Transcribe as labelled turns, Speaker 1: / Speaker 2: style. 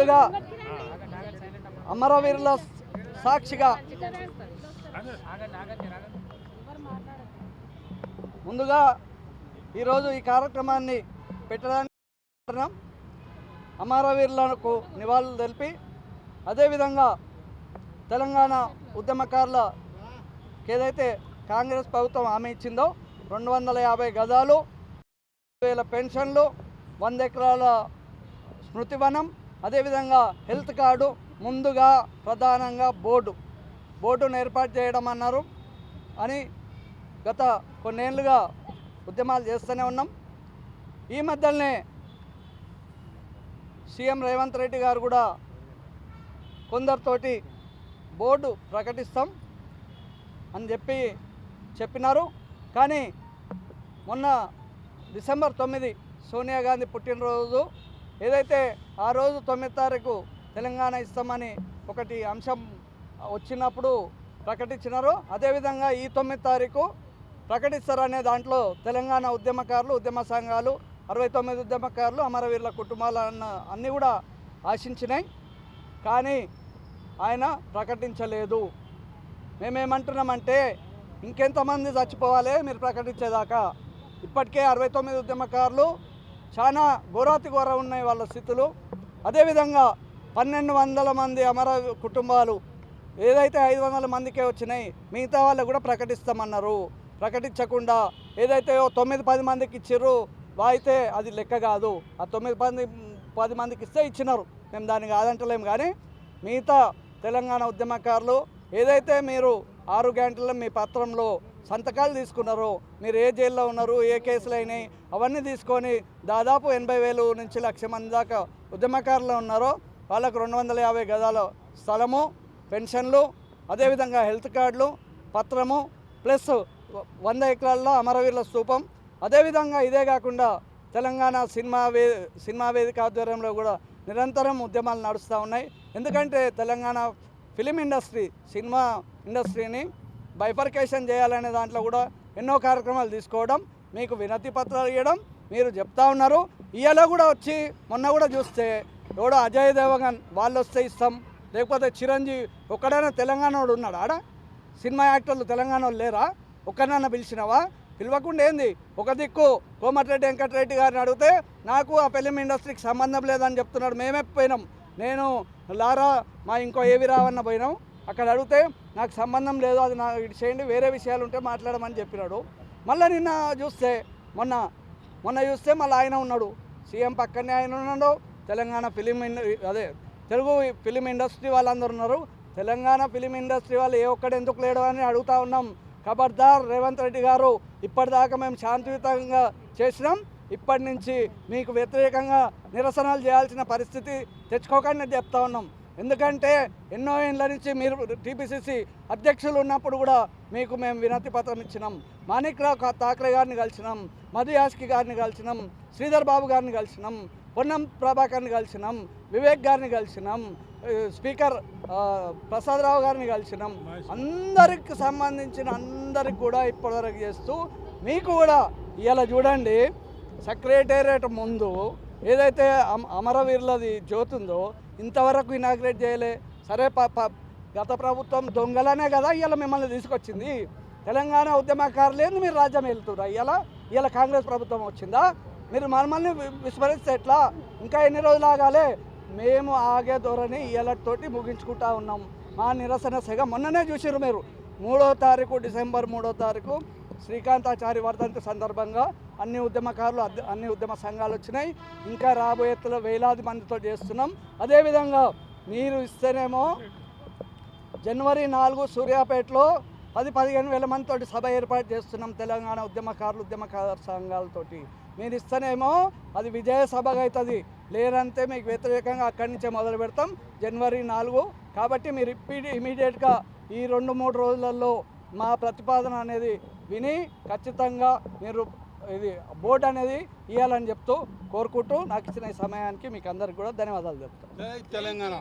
Speaker 1: ముందుగా అమరవీరుల సాక్షిగా ముందుగా ఈరోజు ఈ కార్యక్రమాన్ని పెట్టడానికి కారణం అమరవీరులకు నివాళులు తెలిపి అదేవిధంగా తెలంగాణ ఉద్యమకారులకు ఏదైతే కాంగ్రెస్ ప్రభుత్వం హామీ ఇచ్చిందో రెండు వందల యాభై గజాలు వేల పెన్షన్లు వంద ఎకరాల స్మృతివనం అదేవిధంగా హెల్త్ కార్డు ముందుగా ప్రధానంగా బోర్డు. బోర్డును ఏర్పాటు చేయడం అన్నారు అని గత కొన్నేళ్ళుగా ఉద్యమాలు చేస్తూనే ఉన్నాం. ఈ మధ్యనే సీఎం రేవంత్ రెడ్డి గారు కూడా కొందరితోటి బోర్డు ప్రకటిస్తాం అని చెప్పి చెప్పినారు. కానీ మొన్న డిసెంబర్ తొమ్మిది సోనియా గాంధీ పుట్టినరోజు ఏదైతే ఆ రోజు తొమ్మిది తారీఖు తెలంగాణ ఇస్తామని ఒకటి అంశం వచ్చినప్పుడు ప్రకటించినారు అదేవిధంగా ఈ తొమ్మిది తారీఖు ప్రకటిస్తారనే దాంట్లో తెలంగాణ ఉద్యమకారులు ఉద్యమ సంఘాలు అరవై తొమ్మిది ఉద్యమకారులు అమరవీరుల కుటుంబాలు అన్న అన్నీ కూడా ఆశించినాయి. కానీ ఆయన ప్రకటించలేదు. మేమేమంటున్నామంటే ఇంకెంతమంది చచ్చిపోవాలి మీరు ప్రకటించేదాకా. ఇప్పటికే అరవై తొమ్మిది ఉద్యమకారులు చాలా ఘోరాతి ఘోర ఉన్నాయి వాళ్ళ స్థితులు. అదేవిధంగా పన్నెండు వందల మంది అమర కుటుంబాలు ఏదైతే ఐదు వందల మందికే వచ్చినాయి మిగతా వాళ్ళు కూడా ప్రకటిస్తామన్నారు. ప్రకటించకుండా ఏదైతే తొమ్మిది పది మందికి ఇచ్చిర్రు అయితే అది లెక్క కాదు. ఆ తొమ్మిది పది పది మందికి ఇస్తే ఇచ్చినారు. మేము దాన్ని కాదంటలేము కానీ మిగతా తెలంగాణ ఉద్యమకారులు ఏదైతే మీరు ఆరు గంటల మీ పత్రంలో సంతకాలు తీసుకున్నారు. మీరు ఏ జైల్లో ఉన్నారు ఏ కేసులు అయినాయి అవన్నీ తీసుకొని దాదాపు ఎనభై వేలు నుంచి లక్ష మంది దాకా ఉద్యమకారులు ఉన్నారో వాళ్ళకు రెండు వందల యాభై గదాల స్థలము పెన్షన్లు అదేవిధంగా హెల్త్ కార్డులు పత్రము ప్లస్ వంద ఎకరాల్లో అమరవీరుల స్థూపం. అదేవిధంగా ఇదే కాకుండా తెలంగాణ సినిమా వే సినిమా వేదిక ఆధ్వర్యంలో కూడా నిరంతరం ఉద్యమాలు నడుస్తూ ఉన్నాయి. ఎందుకంటే తెలంగాణ ఫిలిం ఇండస్ట్రీ సినిమా ఇండస్ట్రీని బైఫర్కేషన్ చేయాలనే దాంట్లో కూడా ఎన్నో కార్యక్రమాలు తీసుకోవడం మీకు వినతి పత్రాలు ఇవ్వడం మీరు చెప్తా ఉన్నారు. ఇవాళ కూడా వచ్చి మొన్న కూడా చూస్తే ఎవడో అజయ్ దేవగన్ వాళ్ళు వస్తే ఇస్తాం లేకపోతే చిరంజీవి ఒక్కడైనా తెలంగాణ వాడు ఉన్నాడు ఆడ? సినిమా యాక్టర్లు తెలంగాణ వాళ్ళు లేరా? ఒక్కనన్నా పిలిచినావా? పిలవకుండా ఏంది? ఒక దిక్కు కోమటిరెడ్డి వెంకటరెడ్డి గారిని అడిగితే నాకు ఆ ఫిలిం ఇండస్ట్రీకి సంబంధం లేదని చెప్తున్నాడు. మేమే పోయినాం. నేను లారా మా ఇంకో ఏవి రావన్న పోయినాం. అక్కడ అడిగితే నాకు సంబంధం లేదు అది నాకు ఇటు చేయండి వేరే విషయాలు ఉంటే మాట్లాడమని చెప్పినాడు. మళ్ళీ నిన్న చూస్తే మొన్న మొన్న చూస్తే మళ్ళీ ఆయన ఉన్నాడు. సీఎం పక్కనే ఆయన ఉన్నాడు. తెలంగాణ ఫిలిం ఇండ అదే తెలుగు ఫిలిం ఇండస్ట్రీ వాళ్ళందరూ ఉన్నారు. తెలంగాణ ఫిలిం ఇండస్ట్రీ వాళ్ళు ఏ ఒక్కడు ఎందుకు లేడు అని అడుగుతా ఉన్నాం. ఖబర్దార్ రేవంత్ రెడ్డి గారు ఇప్పటిదాకా మేము శాంతియుతంగా చేసినాం. ఇప్పటి నుంచి మీకు వ్యతిరేకంగా నిరసనలు చేయాల్సిన పరిస్థితి తెచ్చుకోకండి చెప్తా ఉన్నాం. ఎందుకంటే ఎన్నో ఏళ్ళ నుంచి మీరు టీపీసీసీ అధ్యక్షులు ఉన్నప్పుడు కూడా మీకు మేము వినతి పత్రం ఇచ్చినాం. మాణిక్రావు కా- ఠాక్రే గారిని కలిసినాం. మధు యాస్కి గారిని కలిసినాం. శ్రీధర్ బాబు గారిని కలిసినాం. పొన్నం ప్రభాకర్ని కలిసినాం. వివేక్ గారిని కలిసినాం. స్పీకర్ ప్రసాదరావు గారిని కలిసినాం. అందరికి సంబంధించిన అందరికి కూడా ఇప్పటివరకు చేస్తూ మీకు కూడా ఇలా చూడండి. సెక్రటేరియట్ ముందు ఏదైతే అమరవీరులది జ్యోతి ఉందో ఇంతవరకు ఇనాగ్రేట్ చేయలే. సరే గత ప్రభుత్వం దొంగలనే కదా ఇవాళ మిమ్మల్ని తీసుకొచ్చింది. తెలంగాణ ఉద్యమకారులు మీరు రాజ్యం వెళ్తున్నారు ఇవాళ ఇవాళ కాంగ్రెస్ ప్రభుత్వం వచ్చిందా? మీరు మనమల్ని విస్మరిస్తే ఎట్లా? ఇంకా ఎన్ని రోజులు ఆగాలి? మేము ఆగే ధోరణి ఇవాళతోటి ముగించుకుంటా ఉన్నాం. మా నిరసన సెగ మొన్ననే చూసారు మీరు. మూడో తారీఖు డిసెంబర్ మూడో తారీఖు శ్రీకాంతాచారి వర్ధంతి సందర్భంగా అన్ని ఉద్యమకారులు అద్- అన్ని ఉద్యమ సంఘాలు వచ్చినాయి. ఇంకా రాబోయేతలో వేలాది మందితో చేస్తున్నాం. అదేవిధంగా మీరు ఇస్తేనేమో జనవరి నాలుగు సూర్యాపేటలో పది పదిహేను వేల మందితోటి సభ ఏర్పాటు చేస్తున్నాం తెలంగాణ ఉద్యమకారులు ఉద్యమకార సంఘాలతోటి. మీరు ఇస్తేనేమో అది విజయ సభగా అవుతుంది లేదంటే మీకు వ్యతిరేకంగా అక్కడి నుంచే మొదలు పెడతాం జనవరి నాలుగు. కాబట్టి మీరు ఇప్పి ఇమీడియట్గా ఈ రెండు మూడు రోజులలో మా ప్రతిపాదన అనేది విని ఖచ్చితంగా మీరు ఇది బోర్డు అనేది ఇవ్వాలని చెప్తూ కోరుకుంటూ నాకు ఇచ్చిన ఈ సమయానికి మీకు అందరికి కూడా ధన్యవాదాలు చెప్తాను
Speaker 2: తెలంగాణ.